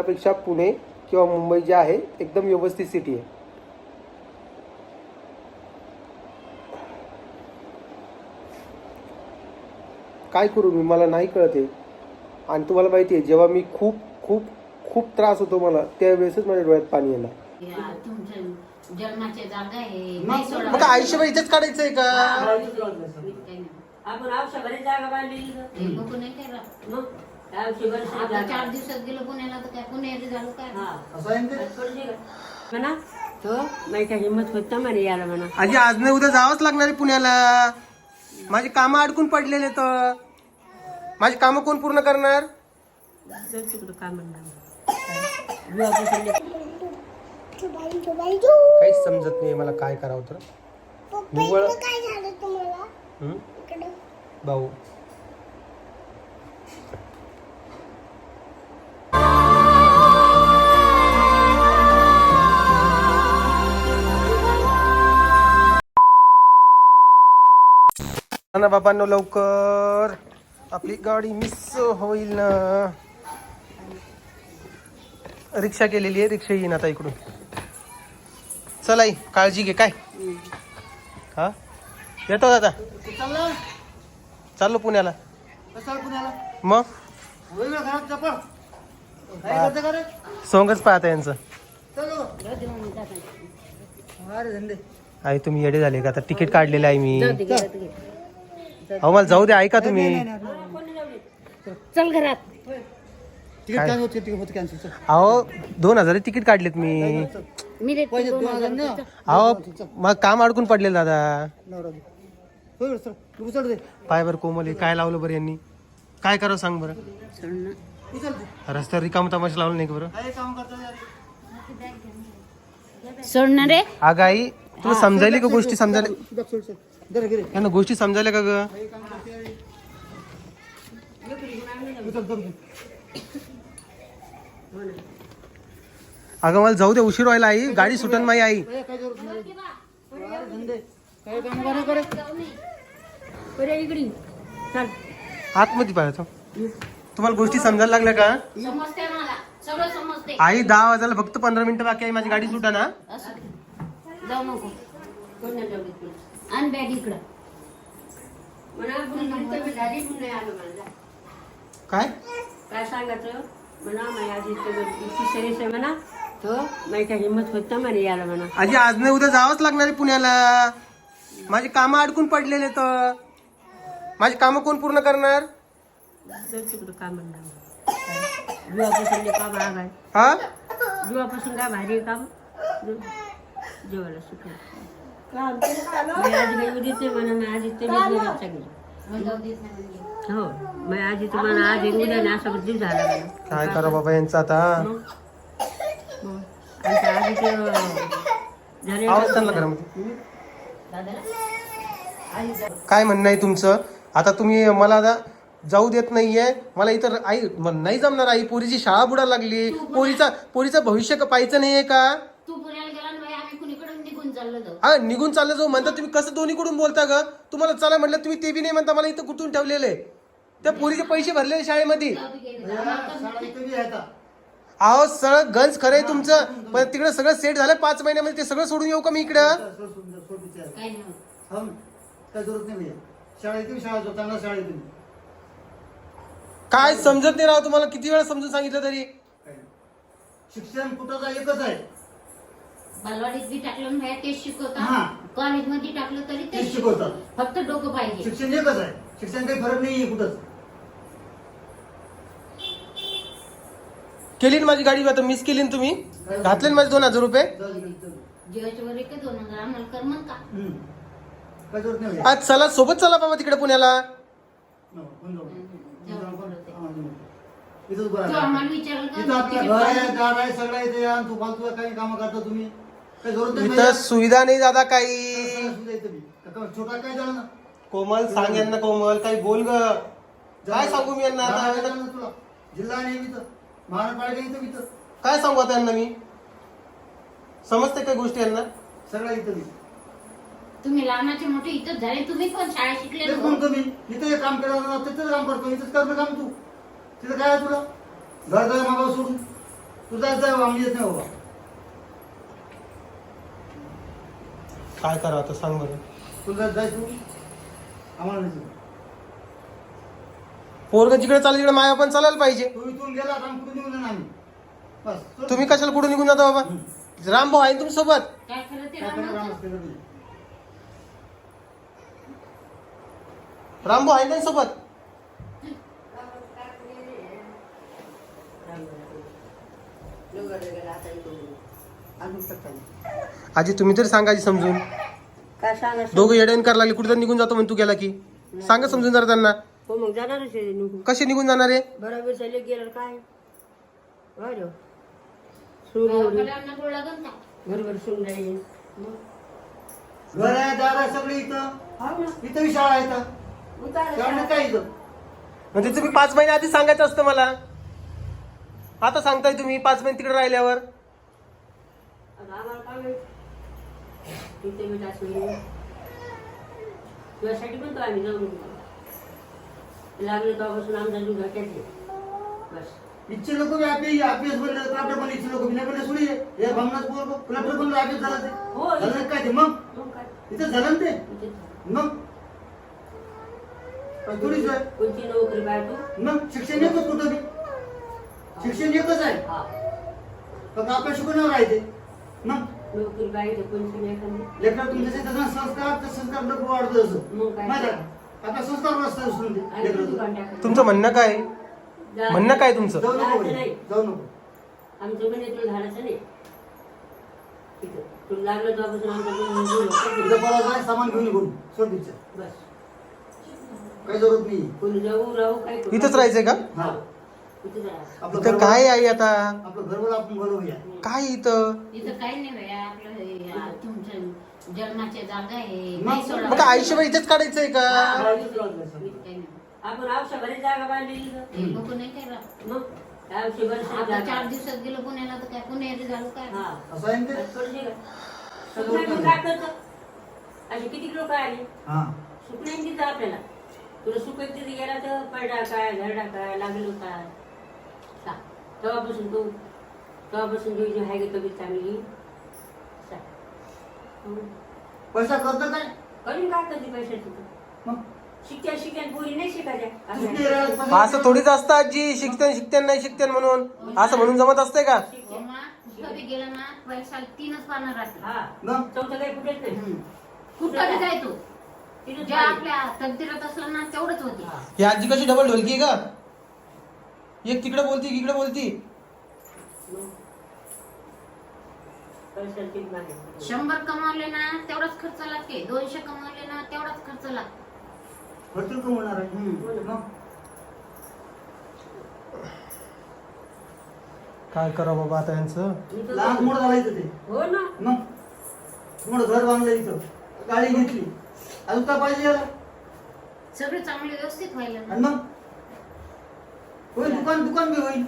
त्यापेक्षा पुणे किंवा मुंबई जे आहे एकदम व्यवस्थित सिटी आहे. काय करू मी? मला नाही कळत आहे आणि तुम्हाला माहिती आहे जेव्हा मी खूप खूप खूप त्रास होतो मला त्यावेळेसच माझ्या डोळ्यात पाणी येणार जन्माची जागा आहे. मग आयुष्यभर इथेच काढायचंय का. आपण औषधाने जागा बांधलेली ना. ते बघू नाही काय राहत. मग? चार दिवसात गेलो पुण्याला तर काय? पुण्याला झालं काय हा. म्हणा. तो नाही काय हिंमत होत ना म्हणे याला म्हणा. आजी आज नाही उद्या जावंच लागणार आहे पुण्याला. माझी कामं अडकून पडलेले तर माझी कामं कोण पूर्ण करणार? जाऊ तिकडं काय म्हणणार जुवापासून ले- काहीच समजत नाही मला काय करावं तर. निव्वळ काय झालं तुम्हाला? हं? इकडं. भाऊ. ना बाबांनो लवकर. आपली गाडी मिस होईल ना. रिक्षा केलेली आहे रिक्षा येईन आता इकडून. चला आई काळजी घे काय? हा? येतो दादा. चाललो. पुण्याला. मग? सोंगच पाहता यांचं. आई तुम्ही येडे झाले का? आता तिकीट काढलेलं आहे मी. अहो मला जाऊ दे ऐका तुम्ही. चल घरात. काय? अहो दोन हजार तिकीट काढलेत मी. मी देते दोन हजार रुपये. चल. अहो मग काम अडकून पडलेलं दादा. पाय बरं कोमल हे काय लावलं बरं यांनी? काय करावं सांग बरं. सोड ना. रस्त्यावर रिकाम तमाशा लावलं नाही का बरं? सोड ना रे. अगं आई तुला समजायला का गोष्टी समजायला? यांना गोष्टी समजायला का ग? अगं मला जाऊ दे उशीर व्हायला आई. गाडी सुटन माई आई. बरं, इकडे चल. आतमध्ये पाहायचो तुम्हाला गोष्टी समजायला लागल्या का? आई दहा वाजायला फक्त पंधरा मिनिटं बाकी आहे माझी गाडी सुटा ना आण बॅग इकडं. म्हणा नाही आलो मला. काय? काय सांगायचं? म्हणा माझ्या आहे म्हणा. तो नाही काय हिंमत होत ना म्हणे. आजी आज नाही उद्या जावंच लागणार आहे पुण्याला. माझी कामं अडकून पडलेले तर. माझी कामं कोण पूर्ण करणार? तिकडं म्हणणार जुवापासून काम आहे हा? जुवापासून काय भारी आहे काम? जाऊ. जेवायला सुटलं. मी आजी काही उद्याच म्हणा मी आजी म्हणजे. हो मी आजी तुम्हाला आज एक उद्या ना असं जीव झाला म्हणा. काय करा बाबा यांचं आता? झाले आवाज काय म्हणणं आहे तुमचं? आता तुम्ही मला आता जाऊ देत नाहीये. मला इतर आई म- नाही जमणार आई पोरीची शाळा बुडा लागली. पोरीचा पोरीचं भविष्य का पाहायचं नाहीये का तू पुण्याला गेला ना बाई, आम्ही कुणीकडून निघून चाललो जाऊ. हा निघून चाललं जाऊ म्हणता तुम्ही कसं दोन्हीकडून बोलता ग? तुम्हाला चला म्हटलं तुम्ही ते बी नाही म्हणता मला इथं कुठून ठेवलेले त्या पोरीचे पैसे भरलेले शाळेमध्ये. अहो सगळं गंज खरंय तुमचं. पण तिकडे सगळं सेट झालं पाच महिन्यामध्ये ते सगळं सोडून येऊ का मी इकडं? नाही. होत. काय शाळा जाऊ समजत नाही राव तुम्हाला किती वेळा समजून सांगितलं तरी? शिक्षण कुठं एकच आहे. बालवाडीत बी टाकलं ना तेच हा. शिकवतात कॉलेजमध्ये टाकलं तरी तेच तेच शिकवतात फक्त डोकं पाहिजे शिक्षण एकच आहे शिक्षण काही फरक नाहीये कुठंच केली ना माझी गाडी आता मिस केली ना तुम्ही घातले ना माझे दोन हजार रुपये जाऊ दे, जाऊ दे. जेवायच्या वर एक दोन हजार आम्हाला कर मग का हम्म. काय जरूरत नाही भैया आज चला सोबत चला बाबा तिकडे पुण्याला जाऊ. जाऊ. हा, होऊन जाऊ. इथंच बरं तू आहे. आम्हाला विचारलं का इथं आपलं तिकीट घर आहे काढून? दार आहे सगळं इथे या तू फालतू काही कामं करता तुम्ही नाही इथं. सुविधा नाही दादा काही. इथं छोटा काय झालं ना? कोमल सांग यांना कोमल काही बोल ग. काय सांगू मी यांना आता? तुला. जिल्हा इथं. महानगरपालिका इथं इथं. काय सांगू आता यांना मी? समजते काय गोष्टी यांना? सगळं इथं बी. तुम्ही लहानाचे मोठे इथंच झाले. तुम्ही पण शाळा शिकले तेच म्हणतो मी. इथं काम केलं ना तिथंच काम करतो. इथंच कर ना काम तू. तिथं काय आहे तुला? घर घर मागावं सोडून तुझा जाय आम्ही येत नाही बाबा. काय करा आता सांग बरं आम्हाला नाही जायचं. पोरग जिकडे चालेल तिकडे माया पण चालायला पाहिजे तू इथून गेला आता आम्ही कुठे निघून जाणार आम्ही बस सोड. तुम्ही कशाला कुठे निघून जाता बाबा रामभाऊ आहे ना तुमच्यासोबत काय खरं ते काय करणार रामाचं? आम्हाला केलं नाही. रामभाऊ आहे ना सोबत आजी तुम्ही तरी सांगा आजी समजून. काय सांगा दोघं येड्यान करायला लागले कुठे निघून जातो म्हणून तू गेला की. सांगा समजून जरा त्यांना. हो मग जाणारच आहे निघून. कसे निघून जाणार आहे? बरोबर चालले गेलं काय? बरं सून एवढी गावाकडे गोड लागन का? बरोबर सून राहील घर आहे दार आहे सगळे इथं. हो ना. इथं बी शाळा आहे इथं. उतारा शाळेत काय इथं? म्हणजे तुम्ही पाच महिने आधी सांगायचं असतं मला. आता सांगताय तुम्ही पाच महिने तिकडे राहिल्यावर आता आम्हाला काय माहीत? इथे मी तुझ्यासाठी पण तो आम्ही जाऊन. लागले तेव्हापासून आमचा बस. इच्छे लोक बनले इच्छे लोक बिना बनले सोडी हे पोर झालं ते. हो. झालं काय ते? मग? इथं झालं ते? मग? पण थोडीच कोणती नोकरी मग? शिक्षण एकच कुठं बी? शिक्षण एकच आहे. फक्त आपल्या शिकवण्यावर आहे ते. मग? नोकरी पाहिजे कोणती नाही एखादी लेकरं तुमचे तसं संस्कार ते संस्कार लोक वाढतो असं मग काय? माहिती आहे का? आपल्या संस्कार आणि लेकरं. तुमचं म्हणणं काय म्हणणं काय तुमचं जाऊ नको. नाही. जाऊ नको आमचं म्हणे तुला झाडाचं नाही तिथं तुला लागलं तेव्हापासून आमचं जीव मंजूर होतं. उद्या परवा जाय सामान घेऊन घेऊन सोड तिच्या बस काही जरूरत नाही कोणी जाऊ राहू काय करू. इथंच राहायचंय का? हा. इथं घर- काय आहे आता? आपलं घरवर आपण बोलवूया काय इथं? इथं काही नाही भैया आपलं हे, आ, तुमचं जन्माची जागा आहे. मग- नाही सोडा. मग काय आयुष्यभर इथेच काढायचंय का. काही नाही. आपण जागा बांधलेली इथं. हे लोक नाही काय राहत. मग? आता चार दिवसात गेलो पुण्याला तर काय पुण्याला झालं काय हा. असं आहे ना ते? बस पडू दे का? सुकण्या मग काय करतं? असे किती लोक आले? हा. आपल्याला. तुला सुक तिथे गेला तर पडला काय घरडा काय लागलो काय. तेव्हापासून तू तेव्हापासून तुझी जी आहे का तब्येत चांगली. हं. पैसा करतो काय? करून काय करते पैशाचं पोरी नाही शिकायच्या. पैसा- असं थोडीच असतं आजी शिकते शिकते नाही शिकते म्हणून. असं म्हणून जमत असते का? हो गेलं ना तीनच पानं राहते हा. चौथं काही कुठेच नाही कुठं बी जाय तू जे. आपल्या तकदीरात असलं ना तेवढंच होते. हा. ही आजी कशी डबल ढोलकी का? एक तिकडे बोलती इकडे बोलती. शंभर कमावले ना तेवढाच खर्च लागते. दोनशे कमावले ना तेवढाच खर्च लागते. भरपूर कमवणार आहे. मग? काय करा बाबा आता यांचं? मी तर- लहान मोठं झालं इथं ते. हो ना. मग? मोठं घर बांधलं इथं. गाडी घेतली. अजून काय पाहिजे याला? सगळे चांगले व्यवस्थित व्हायला. आणि मग? होईल दुकान दुकान बी होईल.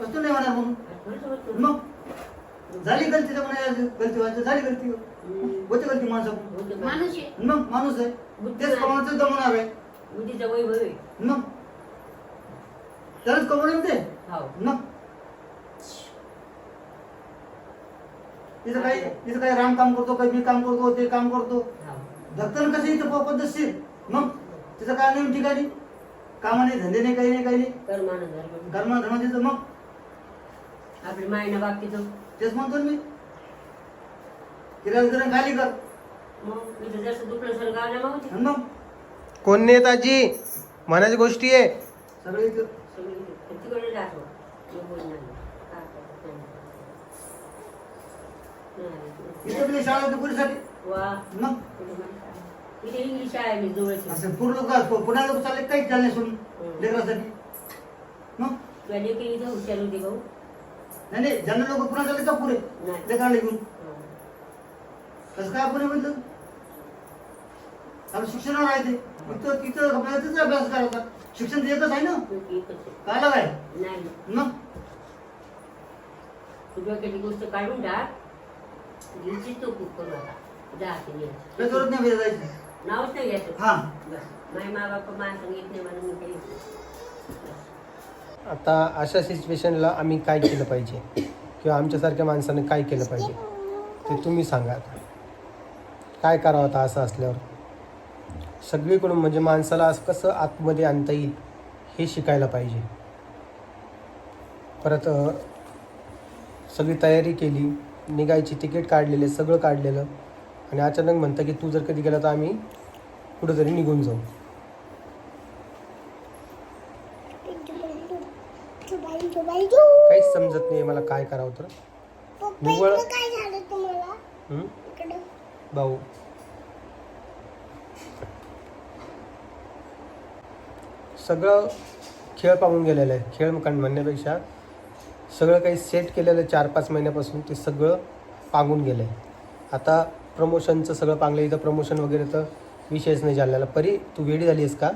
वस्तू नाही होणार म्हणून. मग? झाली गलती तर म्हणा गलती व्हायची झाली गलती. होते गलती माणसं. होतं. माणूस आहे. मग? माणूस आहे. तेच कमवण्याचं दमवणार आहे. बुद्धीचा वैभव आहे मग? त्यालाच कमवणार ते हो. मग? इथं काही इथं काही राम काम करतो काही मी काम करतो ते काम करतो. हो. धक्कन कसं इथं प- पद्धतशीर मग? तिथं काय नाही ठिकाणी? कामा नाही धंदे नाही काही नाही काही नाही. कर मानस धर्म. धर्म धर्म तिथं मग. आपली मायना बाकीचं तेच म्हणतो ना मी. किराणा किराणा खाली कर. मग इथं जसं दुखलं सर गावल्या मावती आणि मग. कोण नेत आजी? म्हणायची गोष्टी आहे. सगळे इथं. सगळी इथं. तिकडे जातो? मी बोलणार नाही. काय करत नाही. नाही. इथं बी शाळा होती पोरीसाठी वा. मग. कुठे? इथे इंग्लिश आहे मी जवळची असं पूर्ण लोक चालले काहीच झालं नाही सोडून. लेकरासाठी? मग? तुला लेकरी इथं हुशार होती भाऊ. नाही नाही ज्यांना लोक पुन्हा चालले का पुरे नाही. लेकराला घेऊन? हं. कसं काय आपण म्हणलं? आपलं शिक्षणावर आहे ते. तिथं तिथं आपल्याला अभ्यास करायचा. शिक्षण तर एकच आहे ना? तू आहे. काय? लागाय नाही. मग? गोष्ट काढून टाक. तो खूप करू आता जा ते ये. काही जरूरत नाही बाहेर जायची? नावच नाही घ्यायचं हा बस माझे मा बाप माझ्या सांगित नाही म्हणून मी काही बस. आता अशा सिच्युएशनला आम्ही काय केलं पाहिजे किंवा आमच्यासारख्या माणसाने काय केलं पाहिजे ते तुम्ही सांगा आता काय करावं आता असं असल्यावर सगळीकडून म्हणजे माणसाला असं कसं आतमध्ये आणता येईल हे शिकायला पाहिजे परत अ, सगळी तयारी केली निघायची तिकीट काढलेले सगळं काढलेलं आणि अचानक म्हणतं की तू जर कधी गेला तर आम्ही कुठंतरी निघून जाऊ. काहीच समजत नाही मला काय करावं तर. निव्वळ भाऊ. सगळं खेळ पाहून गेलेलं आहे. खेळ म्हण- म्हणण्यापेक्षा सगळं काही सेट केलेलं चार पाच महिन्यापासून ते सगळं पांगून गेलं आहे आता प्रमोशनचं सगळं पांगलं इथं प्रमोशन वगैरे तर विषयच नाही झालेला. परी तू वेडी झाली आहेस का?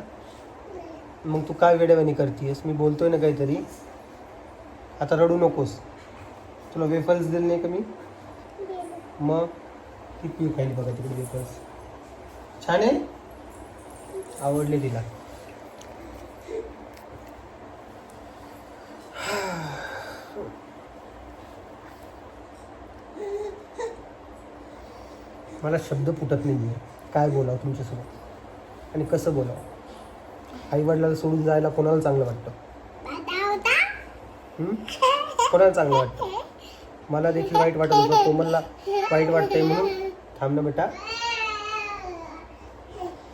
मग तू काय वेडेवानी करतीयस? मी बोलतोय ना काहीतरी. आता रडू नकोस. तुला वेफल्स दिले नाही का मी? मग? ती पिऊ खाईल बघा तिकडे वेफल्स छान आहे? आवडले तिला. मला शब्द फुटत नाही आहे. काय बोलावं तुमच्यासोबत? आणि कसं बोलावं? आईवडिलाला सोडून जायला कोणाला चांगलं वाटतं? कोणाला चांगलं वाटतं? मला देखील वाईट वाटत होतं. कोमलला वाईट वाटतंय म्हणून. थांब ना बेटा.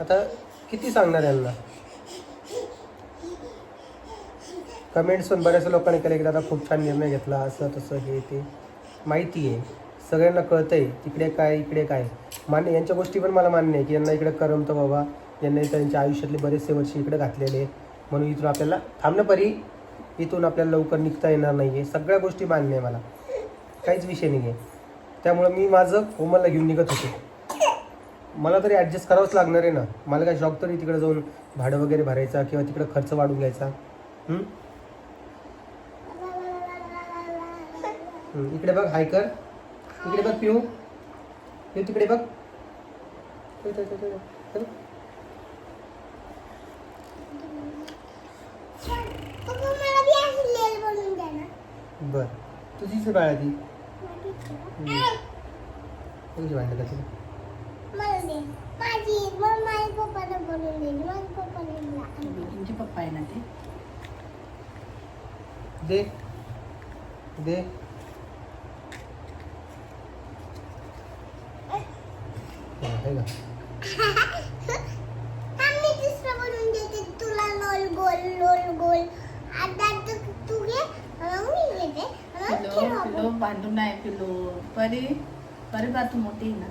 आता किती सांगणार यांना? कमेंट्स पण बऱ्याच लोकांनी केले की दादा खूप छान निर्णय घेतला. असं तसं हे ते माहिती आहे. सगळ्यांना कळतंय तिकडे काय इकडे काय. मान्य यांच्या गोष्टी पण मला मान्य आहे की यांना इकडे करमतं बाबा. यांना इथं त्यांच्या आयुष्यातले बरेचसे वर्ष इकडे घातलेले म्हणून इथून आपल्याला थांबणं परी. इथून आपल्याला लवकर निघता येणार नाही आहे सगळ्या गोष्टी मान्य आहे मला. काहीच विषय नाही आहे त्यामुळं मी माझं कोमलला घेऊन निघत होते. मला तरी ॲडजस्ट करावंच लागणार आहे ना. मला काय शॉक तरी तिकडे जाऊन भाडं वगैरे भरायचा किंवा तिकडे खर्च वाढून घ्यायचा. इकडे बघ हाय कर. इकडे बघ पिऊ. पिऊ तिकडे बघ. बरं तुझीच आहे बाळा ती आई, तुझी भांडण का तिला मला दे माझी मग माझ्या पप्पाला बनवून दे माझ्या पप्पाला आणून दे. तुमचे पप्पा आहे ना ते. दे. दे. हं, हे का दुसरं बनवून देते तुला लोल गोल लोल गोल। आता तू तू घे मग मी घेते मग पिलो खेळू पिलो आपण. बांधून नाही पिलो। परी परी बा तू मोठी आहे ना?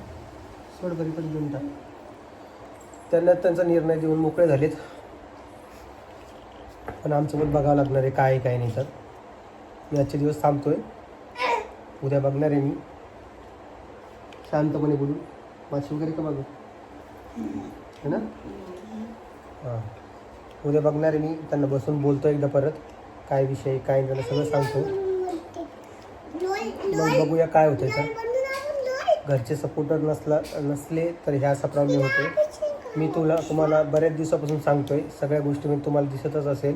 सोड बरी पण देऊन टाक. त्यांना त्यांचा निर्णय देऊन मोकळे झालेत. पण आमचं पण बघावं लागणार आहे काय आहे, काय नाही तर. मी आजचे दिवस थांबतोय. उद्या बघणार आहे मी. शांतपणे बोलू. माशी वगैरे का बघू है ना? हां. उद्या बघणार आहे मी त्यांना बसून बोलतो एकदा परत. काय विषय काय नाही, त्यांना सगळं सांगतो. मग बघूया काय आपण लोल घरचे सपोर्टर नसला नसले तर ह्या असा प्रॉब्लेम होतो मी तुला तुम्हाला बऱ्याच दिवसापासून सांगतोय सगळ्या गोष्टी मी तुम्हाला दिसतच असेल.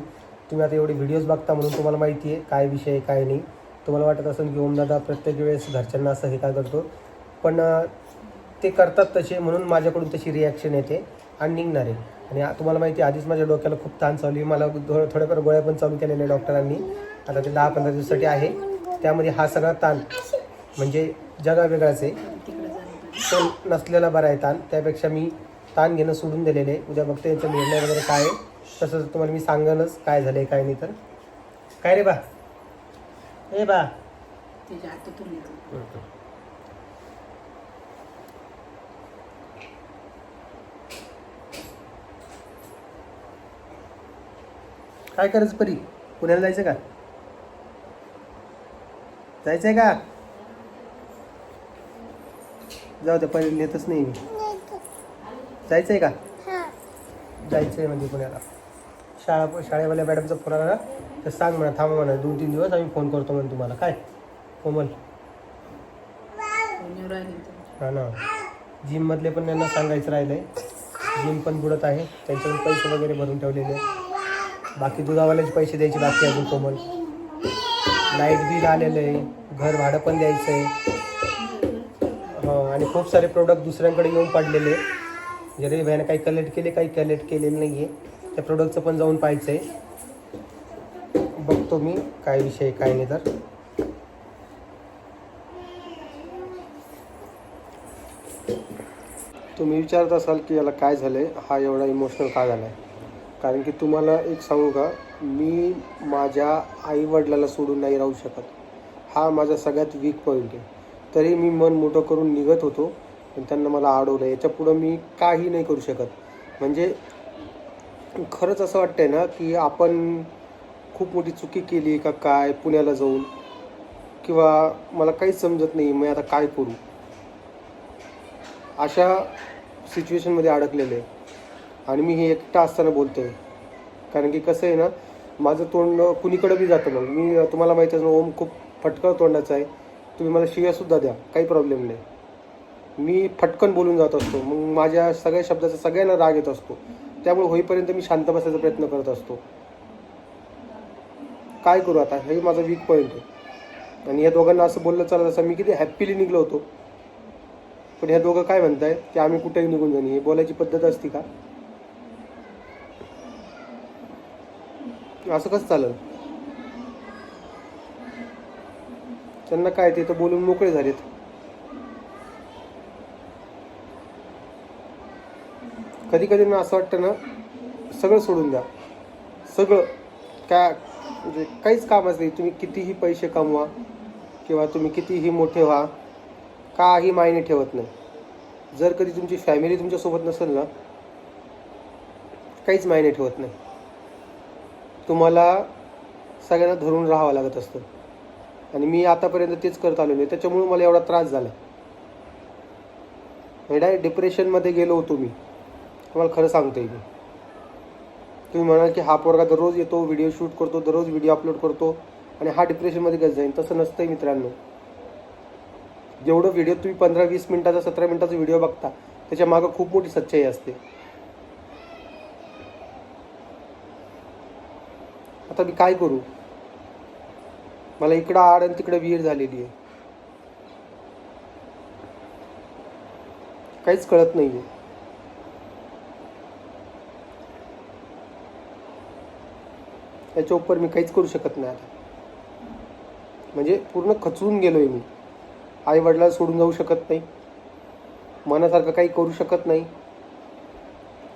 तुम्ही आता एवढे व्हिडिओज बघता म्हणून तुम्हाला माहिती आहे काय विषय आहे काय नाही. तुम्हाला वाटत असेल की ओमदादा प्रत्येक वेळेस घरच्यांना असं हे काय करतो. पण ते करतात तसे म्हणून माझ्याकडून तशी रिॲक्शन येते आणि निघणार आहे. आणि तुम्हाला माहिती आहे आधीच माझ्या डोक्याला खूप ताण चालू आहे. मला थोडं थोड्याफार गोळ्या पण चालू केलेल्या डॉक्टरांनी. आता ते दहा पंधरा दिवसासाठी आहे. त्यामध्ये हा सगळा ताण म्हणजे जगा वेगळाच आहे. तो नसलेला बरा आहे ताण. त्यापेक्षा मी ताण घेणं सोडून दिलेले आहे. उद्या बघते यांचा निर्णय वगैरे काय आहे. तसं तुम्हाला मी सांगेनच काय झालं आहे काय नाही तर. काय रे बा? ए बा त्याच्या हातातून येतो काय करायचं परी? पुण्याला जायचं का? जायचंय का? जाऊ दे परी नेतच नाही मी. जायचंय का? हा. जायचंय म्हणजे पुण्याला. शाळा शाळेवाल्या मॅडमचा फोन आला ना तर सांग म्हणा थांबा म्हणा दोन तीन दिवस आम्ही फोन करतो म्हणून तुम्हाला. काय? कोमल. राहिले हा ना. जिममधले पण त्यांना सांगायचं राहिलंय. जिम पण बुडत आहे. त्यांच्याकडून पैसे वगैरे भरून ठेवलेले आहेत. बाकी दुधावाल्याचे पैसे द्यायचे बाकी अजून कोमल. लाइट बिल आलेलं आहे. घर भाडं पण द्यायचं आहे हां हो, आणि खूप सारे प्रोडक्ट दुसऱ्यांकडे येऊन पडलेले जरी भ्याने काही कलेक्ट केले काही कलेक्ट केलेले नाही आहे त्या प्रोडक्टचं पण जाऊन पाहायचं आहे बघतो मी काय विषय काय नाही तर. तुम्ही विचारत असाल की याला काय झालं आहे हा एवढा इमोशनल का झाला आहे कारण की तुम्हाला एक सांगू का? मी माझ्या आईवडिलाला सोडून नाही राहू शकत. हा माझा सगळ्यात वीक पॉईंट आहे. तरी मी मन मोठं करून निघत होतो पण त्यांना मला अडवलं. याच्या पुढं मी काही नाही करू शकत. म्हणजे खरंच असं वाटतंय ना की आपण खूप मोठी चुकी केली का काय पुण्याला जाऊन? किंवा मला काहीच समजत नाही मी आता काय करू? अशा सिच्युएशनमध्ये अडकलेलं आहे. आणि मी हे एकटा असताना बोलतो आहे कारण की कसं आहे ना माझं तोंड कुणीकडं बी जातं मग मी तुम्हाला माहिती असं ना ओम खूप फटकळ तोंडाचा आहे. तुम्ही मला शिव्यासुद्धा द्या काही प्रॉब्लेम नाही. मी फटकन बोलून जात असतो. मग माझ्या सगळ्या शब्दाचा सगळ्यांना राग येत असतो. त्यामुळे होईपर्यंत मी शांत बसायचा प्रयत्न करत असतो. काय करू आता? हे माझा वीक पॉईंट आहे. आणि या दोघांना असं बोललं चालत असं मी किती हॅप्पीली निघलो होतो. पण ह्या दोघं काय म्हणताय की आम्ही कुठेही निघून जाणे हे बोलायची पद्धत असती का? असं कसं चालेल? त्यांना काय ते तर बोलून मोकळे झालेत. कधी कधी ना असं वाटतं ना सगळं सोडून द्या. सगळं. काय म्हणजे काहीच कामच नाही. तुम्ही कितीही पैसे कमवा किंवा तुम्ही कितीही मोठे व्हा काही मायने ठेवत नाही. जर कधी तुमची फॅमिली तुमच्यासोबत नसेल ना काहीच मायने ठेवत नाही. तुम्हाला सगळ्यांना धरून राहावं लागत असतं. आणि मी आतापर्यंत तेच करत आलेलो आहे. त्याच्यामुळे मला एवढा त्रास झाला डायरेक्ट डिप्रेशनमध्ये गेलो होतो मी. तुम्हाला खरं सांगतोय मी. तुम्ही म्हणाल की हा पोरगा दररोज येतो व्हिडिओ शूट करतो दररोज व्हिडिओ अपलोड करतो. आणि हा डिप्रेशनमध्ये कसं जाईल तसं नसतंय मित्रांनो. जेवढं व्हिडिओ तुम्ही पंधरा वीस मिनिटाचा सतरा मिनिटाचा व्हिडिओ बघता त्याच्या मागं खूप मोठी सच्चाई असते. आता मी काय करू? मला इकडं आड आणि तिकडं विहीर झालेली आहे. काहीच कळत नाही आहे याच्या उपर मी काहीच करू शकत नाही आता. म्हणजे पूर्ण खचून गेलो आहे मी. आई वडिला सोडून जाऊ शकत नाही. मनासारखं काही करू शकत नाही.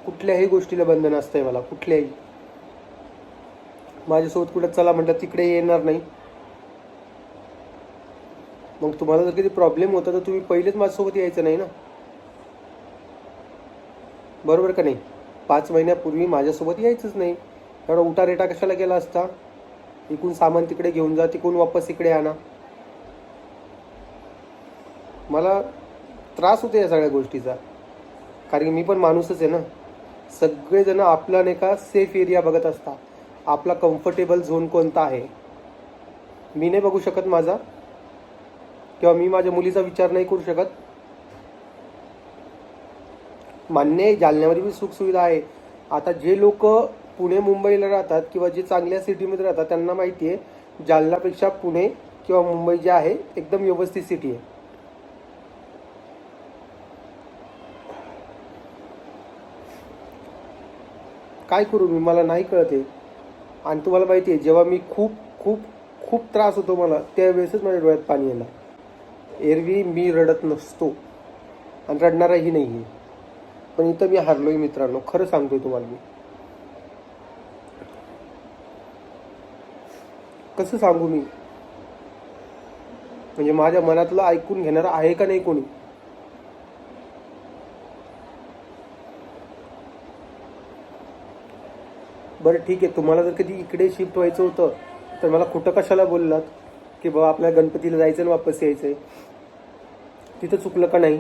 कुठल्याही गोष्टीला बंधन असतंय मला कुठल्याही. माझ्यासोबत कुठं चला म्हटलं तिकडे येणार नाही. मग तुम्हाला जर कधी प्रॉब्लेम होता तर तुम्ही पहिलेच माझ्यासोबत यायचं नाही ना? बरोबर का नाही? पाच महिन्यापूर्वी माझ्यासोबत यायचंच नाही. कारण उठारेटा कशाला केला असता? इकून सामान तिकडे घेऊन जा तिकून वापस इकडे आणा. मला त्रास होतो या सगळ्या गोष्टीचा. कारण की मी पण माणूसच आहे ना. सगळेजण आपला नाही का सेफ एरिया बघत असता आपला कम्फर्टेबल झोन कोणता आहे? मी नाही बघू शकत माझा. किंवा मी माझ्या मुलीचा विचार नाही करू शकत. मान्य आहे जालन्यामध्ये बी सुखसुविधा आहे. आता जे लोक पुणे मुंबईला राहतात किंवा जे चांगल्या सिटीमध्ये राहतात त्यांना माहिती आहे जालन्यापेक्षा पुणे किंवा मुंबई जे आहे एकदम व्यवस्थित सिटी आहे. काय करू मी? मला नाही कळत आहे आणि तुम्हाला माहिती आहे जेव्हा मी खूप खूप खूप त्रास होतो मला त्यावेळेसच माझ्या डोळ्यात पाणी येणार एरवी मी रडत नसतो. आणि रडणाराही नाही आहे पण इथं मी हारलोय मित्रांनो खरं सांगतोय तुम्हाला मी. कसं सांगू मी? म्हणजे माझ्या मनातलं ऐकून घेणारा आहे का नाही कोणी? बरं ठीक आहे. तुम्हाला जर कधी इकडे शिफ्ट व्हायचं होतं तर मला कुठं कशाला बोललात? की बाबा आपल्या गणपतीला जायचं आणि वापस यायचं आहे तिथं चुकलं का नाही?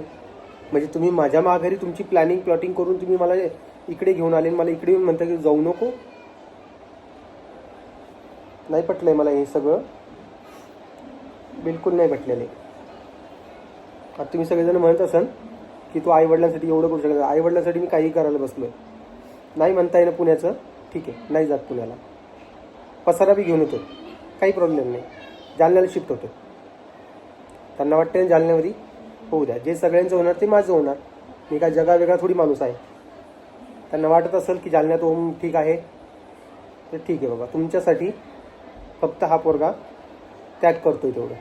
म्हणजे तुम्ही माझ्या माघारी तुमची प्लॅनिंग प्लॉटिंग करून तुम्ही मला इकडे घेऊन आले आणि मला इकडे येऊन म्हणता की जाऊ नको? नाही पटलंय मला हे सगळं. बिलकुल नाही पटलेलं आहे. आता तुम्ही सगळेजण म्हणत असाल की तू आईवडिलांसाठी एवढं करू शकत आईवडिलांसाठी मी काही करायला बसलोय. नाही म्हणता येणं पुण्याचं. ठीक आहे नाही जात पुण्याला. पसारा बी घेऊन येतो काही प्रॉब्लेम नाही. जालन्याला शिफ्ट होतो त्यांना वाटते जालन्यामध्ये होऊ द्या. जे सगळ्यांचं होणार ते माझं होणार. मी काय जगा वेगळा थोडी माणूस आहे. त्यांना वाटत असेल की जालन्यात ओम ठीक आहे. तर ठीक आहे बाबा. तुमच्यासाठी फक्त हा पोरगा त्याग करतोय तेवढं.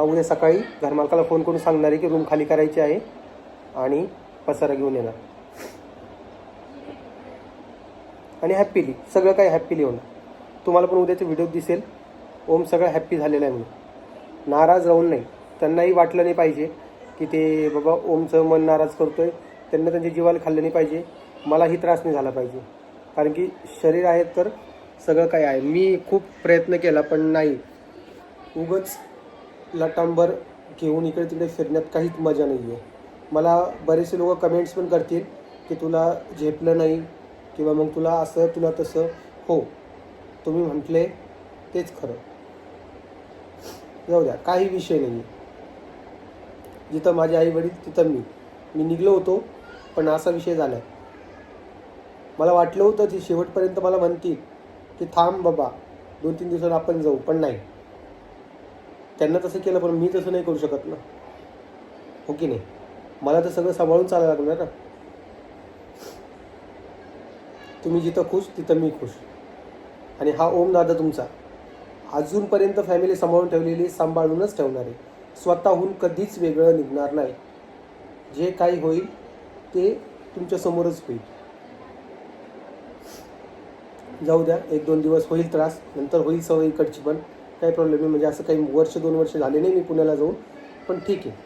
उद्या सकाळी घरमालकाला फोन करून सांगणार आहे की रूम खाली करायची आहे आणि पसारा घेऊन येणार. आणि हॅप्पीली सगळं काही हॅप्पीली होणार. तुम्हाला पण उद्याच्या व्हिडिओत दिसेल. ओम सगळं हॅप्पी झालेलं आहे म्हणून. नाराज राहून नाही. त्यांनाही वाटलं नाही पाहिजे की ते बाबा ओमचं मन नाराज करतोय. त्यांना त्यांच्या जीवाला खाल्लं नाही पाहिजे. मलाही त्रास नाही झाला पाहिजे. कारण की शरीर आहे तर सगळं काही आहे. मी खूप प्रयत्न केला पण नाही. उगच लटांबर घेऊन इकडे तिकडे फिरण्यात काहीच मजा नाही आहे मला बरेचसे लोक कमेंट्स पण करतील की तुला झेपलं नाही. किंवा मग तुला असं तुला तसं हो तुम्ही म्हटले तेच खरं. जाऊ द्या काही विषय नाही जिथं माझे आई वडील तिथं मी. मी निघलो होतो पण असा विषय झाला मला वाटलं होतं ती शेवटपर्यंत मला म्हणतील की थांब बाबा दोन तीन दिवसात आपण जाऊ. पण नाही. त्यांना तसं केलं पण मी तसं नाही करू शकत ना. हो की नाही? मला तर सगळं सांभाळून चालायला लागणार ना. तुम्ही जिथं खुश तिथं मी खुश. आणि हा ओम दादा तुमचा. अजूनपर्यंत फॅमिली सांभाळून ठेवलेली सांभाळूनच ठेवणारे. स्वतःहून कधीच वेगळं निघणार नाही. जे काही होईल ते तुमच्यासमोरच होईल. जाऊ द्या एक दोन दिवस होईल त्रास नंतर होईल सवय इकडची पण. काही प्रॉब्लेम नाही म्हणजे असं काही वर्ष दोन वर्ष झाले नाही मी पुण्याला जाऊन. पण ठीक आहे.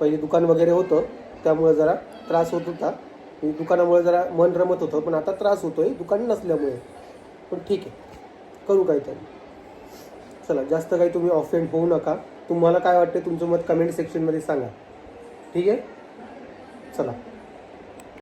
पहिले दुकान वगैरे होतं त्यामुळे जरा त्रास होत होता. दुकानामुळे जरा मन रमत होतं पण आता त्रास होतोय दुकान नसल्यामुळे. पण ठीक आहे. करू काहीतरी. चला जास्त काही तुम्ही ऑफेंड होऊ नका. तुम्हाला काय वाटते तुमचं मत कमेंट सेक्शनमध्ये सांगा. ठीक आहे? चला.